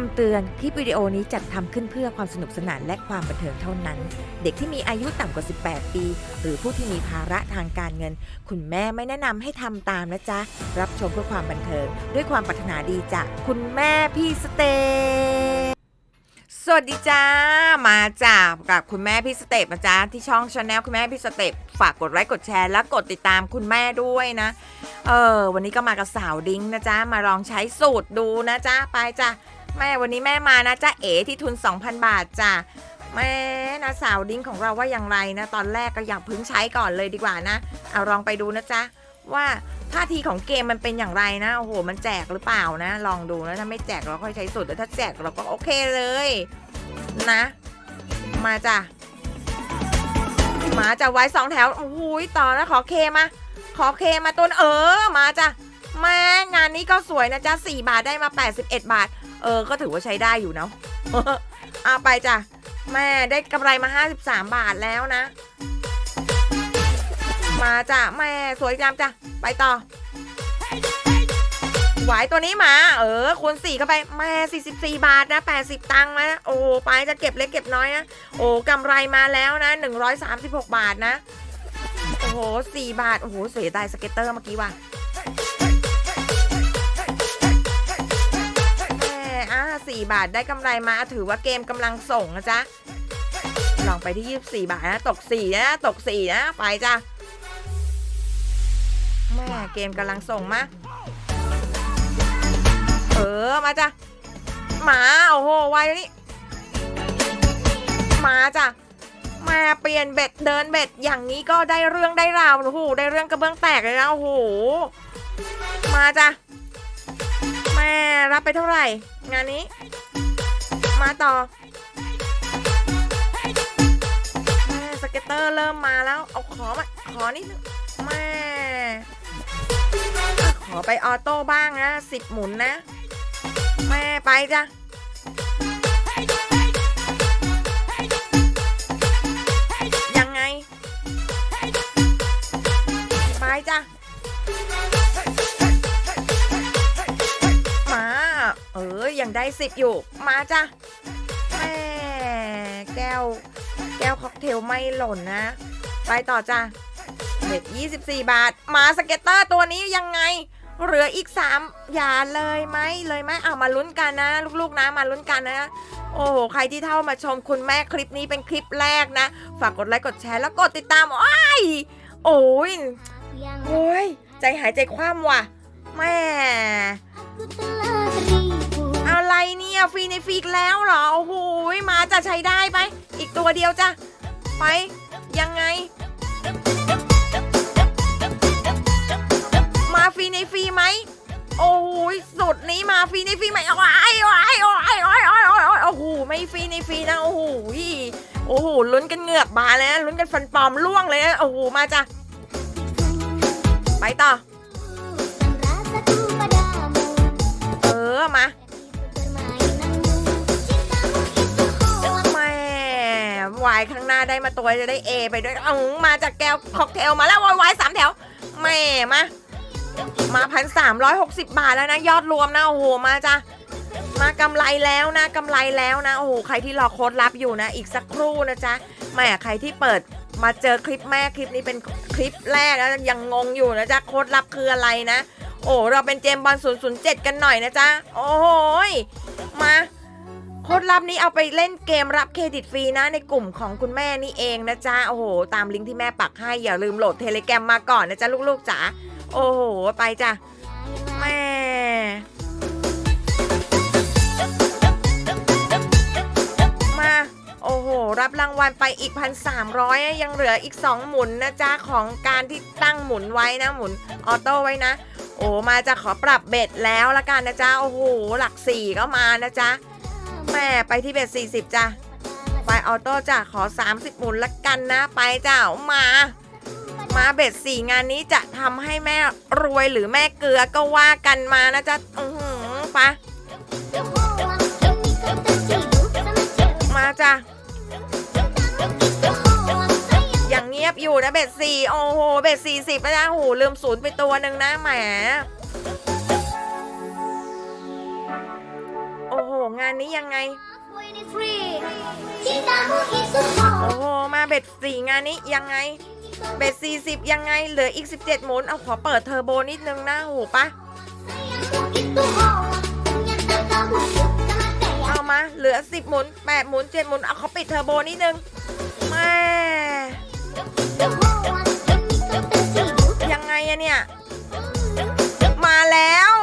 คำเตือนคลิปวิดีโอนี้จัดทำขึ้นเพื่อความสนุกสนานและความบันเทิงเท่านั้น เด็กที่มีอายุต่ำกว่า 18 ปี หรือผู้ที่มีภาระทางการเงิน คุณแม่ไม่แนะนำให้ทำตามนะจ๊ะ รับชมเพื่อความบันเทิง ด้วยความปรารถนาดีจากคุณแม่พี่สเตปสวัสดีจ้า มาจากกับคุณแม่พี่สเตปนะจ๊ะที่ช่องชาแนลคุณแม่พี่สเตปฝากกดไลค์กดแชร์และกดติดตามคุณแม่ด้วยนะ เออ วันนี้ก็มากับสาวดิ้งนะจ๊ะมาลองใช้สูตรดูนะจ๊ะไปจ้ะ แม่วันนี้แม่มานะจ๊ะเอ๋ที่ทุน 2,000 บาทจ้ะแม่นะสาวดิ้งของเราว่าอย่างไรนะ ตอนแรกก็อยากพึ่งใช้ก่อนเลยดีกว่านะเอาลองไปดูนะจ๊ะว่าท่าทีของเกมมันเป็นอย่างไรนะโอ้โหมันแจกหรือเปล่านะ ลองดูนะถ้าไม่แจกเราค่อยใช้สูตรแต่ถ้าแจกเราก็โอเคเลยนะ มาจ้ะมาจะไว้สองแถวโอ้โหต่อนะขอเคมา ขอเคมาต้นเออมาจ้ะแม่งานนี้ก็สวยนะจ๊ะ4บาทได้มา 81 บาท เออ ก็ถือว่าใช้ได้อยู่เนาะเอาไปจ้ะ แม่ได้กำไรมา 53 บาทแล้วนะ มาจ้ะ แม่สวยจามจ้ะ ไปต่อหวายตัวนี้มา เออคูณ4เข้าไปแม่ 44 บาทนะ 80 ตังค์นะ โอ้ไปจะเก็บเล็กเก็บน้อยนะ โอ้กำไรมาแล้วนะ 136 บาทนะ โอ้โห 4 บาท โอ้โห เสียดายสเก็ตเตอร์เมื่อกี้ว่ะ 24 บาทได้กำไรมาถือว่าเกมกำลังส่งนะจ๊ะ ลองไปที่ 24 บาทนะ ตก 4 นะ ตก 4 นะ ไปจ้ะแม่เกมกำลังส่งมะเออ มาจ้ะ มา โอ้โหไวแล้นี่ มาจ้ะ มาเปลี่ยนเบ็ดเดินเบ็ดอย่างนี้ก็ได้เรื่องได้ราว โอ้โห ได้เรื่องกระเบื้องแตกเลยนะ โอ้โห มาจ้ะ ไปเท่าไหร่ งานนี้ มาต่อแม่สเก็ตเตอร์เริ่มมาแล้ว เอาขอมาขอนิดนึงแม่ขอไปออโต้บ้างนะสิบหมุนนะ แม่ไปจ้ะยังไง ไปจ้ะ ออยังได้สิบอยู่ มาจ้ะแม่แก้ว แก้วค็อกเทลไม่หล่นนะ ไปต่อจ้ะเบ็ด24 บาท มาสเก็ตเตอร์ตัวนี้ยังไง เหลืออีก 3 อย่าเลยไหมเลยไหมเอามาลุ้นกันนะ ลูกๆนะมาลุ้นกันนะ โอ้โห ใครที่เท่ามาชมคุณแม่คลิปนี้เป็นคลิปแรกนะ ฝากกดไลค์กดแชร์แล้วกดติดตามอ้ายโอ้ยโอ้ย ใจหายใจคว่ำว่ะ แม่ อะไรเนี่ยฟรีในฟรีอีกแล้วเหรอโอ้โหมาจะใช้ได้ไป อีกตัวเดียวจ้ะไปยังไง มาฟรีในฟรีไหมโอ้โหสุดนี้มาฟรีในฟรีไหมโอ้ยโอ้ยโอ้ยโอ้ยโอ้ยโอ้ยโอ้ยโอ้โหไม่ฟรีในฟรีนะโอ้โหโอ้โหลุ้นกันเหงือกบานเลยนะลุ้นกันฟันปลอมล่วงเลยนะโอ้โหมาจ้ะไปต่อเออมาายข้างหน้าได้มาตัวจะได้เอไปด้วยเอามาจากแก้วค็อกเทลมาแล้ววายวายสามแถวแม่มามาพันสามร้อยหกสิบบาทแล้วนะยอดรวมนะโอ้โหมาจ้ะมากำไรแล้วนะกำไรแล้วนะโอ้โหใครที่รอโค้ดลับอยู่นะ อีกสักครู่นะจ๊ะแม่ใครที่เปิดมาเจอคลิปแม่คลิปนี้เป็นคลิปแรกแล้วยังงงอยู่นะจ๊ะโค้ดลับคืออะไรนะ โอ้เราเป็นเจมส์บอล007 กันหน่อยนะจ๊ะโอ้โหยมา โค้ดลับนี้เอาไปเล่นเกมรับเครดิตฟรีนะในกลุ่มของคุณแม่นี่เองนะจ๊ะ โอ้โห ตามลิงก์ที่แม่ปักให้ อย่าลืมโหลดเทเลแกรมมาก่อนนะจ๊ะ ลูกๆจ๋าโอ้โห ไปจ้ะ แม่มาโอ้โห รับรางวัลไปอีกพันสามร้อยยังเหลืออีก 2 หมุนนะจ๊ะ ของการที่ตั้งหมุนไว้นะ หมุนออโต้ไว้นะ โอ้มาจะขอปรับเบ็ดแล้วละกันนะจ๊ะ โอ้โห หลักสี่ก็มานะจ๊ะ แม่ไปที่เบ็ด40 จ้ะไปออโต้จ้ะขอ 30 หมุนละกันนะ ไปจ้ะมา มาเบ็ดสี่งานนี้จะทำให้แม่รวยหรือแม่เกลือก็ว่ากันมานะจ๊ะอือหือปะมาจ้ะอย่างเงียบอยู่นะเบ็ดสี่โอ้โหเบ็ดสี่สิบนะโอ้โหลืมศูนย์ไปตัวหนึ่งนะแหม งานนี้ยังไง โอ้โห มาเบ็ดสี่งานนี้ยังไง เบ็ดสี่สิบยังไง เหลืออีก17หมุน เอาขอเปิดเทอร์โบนิดนึงนะโหปะเอามา เหลือ10หมุน8หมุน7หมุน เอาเขาปิดเทอร์โบนิดนึงแม่ยังไงอะเนี่ย มาแล้ว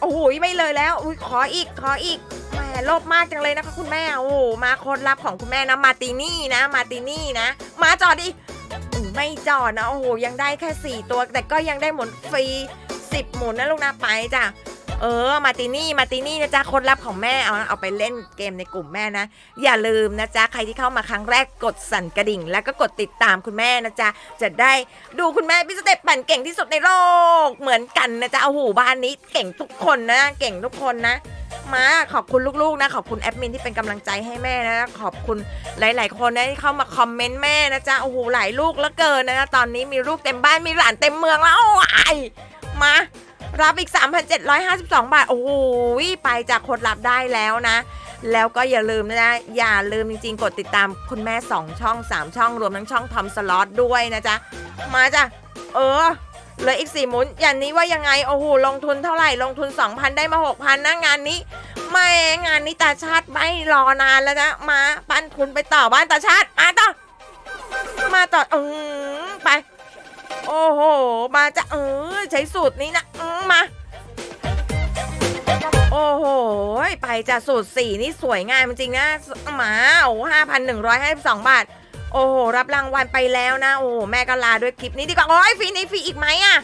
โอ้โหไม่เลยแล้ว อุ้ยขออีกขออีกแหมโลภมากจังเลยนะคะคุณแม่ โอ้มาคนรับของคุณแม่นะ มาตินี่นะ มาตินี่นะ มาจอดดิอืมไม่จอดนะ โอ้โหยังได้แค่ 4 ตัว แต่ก็ยังได้หมุนฟรี 10 หมุนนะลูกนะไปจ้ะ เออ มาตินี่ มาตินี่นะจ๊ะคนรับของแม่ เอาเอาไปเล่นเกมในกลุ่มแม่นะ อย่าลืมนะจ๊ะ ใครที่เข้ามาครั้งแรกกดสั่นกระดิ่ง แล้วก็กดติดตามคุณแม่นะจ๊ะ จะได้ดูคุณแม่พี่สเต็ปปั่นเก่งที่สุดในโลก เหมือนกันนะจ๊ะโอ้โหบ้านนี้เก่งทุกคนนะ เก่งทุกคนนะมาขอบคุณลูกๆนะ ขอบคุณแอดมินที่เป็นกำลังใจให้แม่นะ ขอบคุณหลาย ๆ คนนะที่เข้ามาคอมเมนต์แม่นะจ๊ะโอ้โหหลายลูกแล้วเกินนะตอนนี้มีลูกเต็มบ้านมีหลานเต็มเมืองแล้วโอ้ยมา รับอีก 3,752 บาท โอ้โหไปจากคนรับได้แล้วนะ แล้วก็อย่าลืมนะ อย่าลืมจริงๆ กดติดตามคุณแม่ 2 ช่อง 3 ช่อง รวมทั้งช่องทอมสล็อตด้วยนะจ๊ะ มาจ้ะ เออเหลืออีก 4 หมุน อย่างนี้ว่ายังไง โอ้โห ลงทุนเท่าไหร่ ลงทุน 2,000 ได้มา 6,000นะงานนี้ไม่งานนี้ตาชาติไม่รอนานแล้วนะ มาปั้นคุณไปต่อบ้านตาชาติ มาต่อ มาต่ออืมไป โอ้โห มาจะเออใช้สูตรนี้นะอืมา โอ้โห ไปจะสูตรสี่นี่สวยงามจริงนะหมาโอ้ห้าพันหนึ่งร้อยห้าสิบสองบาท โอ้โห รับรางวัลไปแล้วนะ โอ้แม่ก็ลาด้วยคลิปนี้ดีกว่า โอ้ยฟรีนี้ฟรีอีกไหมอะ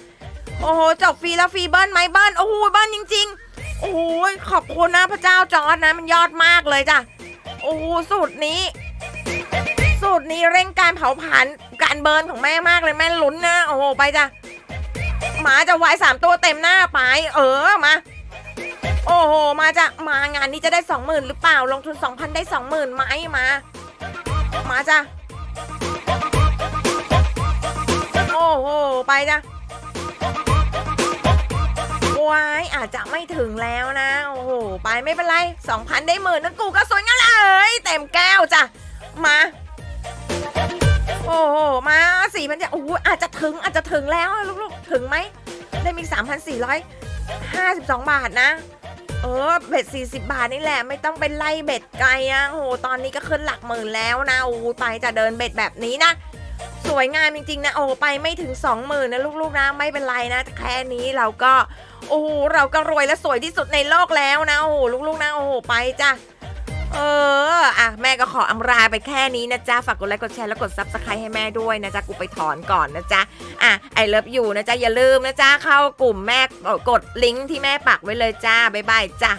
โอ้โห จบฟรีแล้วฟรีเบิ้ลไหมเบิ้ลโอ้โหเบิ้ลจริง ๆ โอ้โหขอบคุณนะพระเจ้าจอร์ดนะ มันยอดมากเลยจ้ะ โอ้โหสูตรนี้ สูตรนี้เร่งการเผาผลาญ การเบิร์นของแม่มากเลยแม่ลุ้นนะโอ้โหไปจ้ะหมาจะวายสามตัวเต็มหน้าไป เออมา โอ้โหมาจ้ะมางานนี้จะได้สองหมื่นหรือเปล่าลงทุนสองพันได้สองหมื่นไหมมา มาจ้ะโอ้โหไปจ้ะวายอาจจะไม่ถึงแล้วนะ โอ้โห ไปไม่เป็นไรสองพันได้หมื่นนั่นกูก็สวยงั้นเลยเต็มแก้วจ้ะ มา โอ้โหมาสี่พันจะโอ้โหอาจจะถึงอาจจะถึงแล้วลูกๆถึงไหมได้มี3,452บสองบาทนะเออเบ็ด40บาทนี่แหละไม่ต้องเป็นไล่เบ็ดไกลอะโอ้โหตอนนี้ก็ขึ้นหลักหมื่นแล้วนะโอ้ไปจะเดินเบ็ดแบบนี้นะ สวยงามจริงๆนะโอ้ไปไม่ถึง20,000นนะลูกๆนะไม่เป็นไรนะแค่นี้เราก็ โอ้เราก็รวยและสวยที่สุดในโลกแล้วนะโอ้ลูกๆนะโอ้ไปจ้ะ เออ อะ แม่ก็ขออำราไปแค่นี้นะจ๊ะ ฝากกดไลค์กดแชร์แล้วกดซับสไครต์ให้แม่ด้วยนะจ๊ะ กูไปถอนก่อนนะจ๊ะ อะไอเลิฟอยู่นะจ๊ะ อย่าลืมนะจ๊ะ เข้ากลุ่มแม่กดลิงก์ที่แม่ปักไว้เลยจ้า บ๊ายบายจ้ะ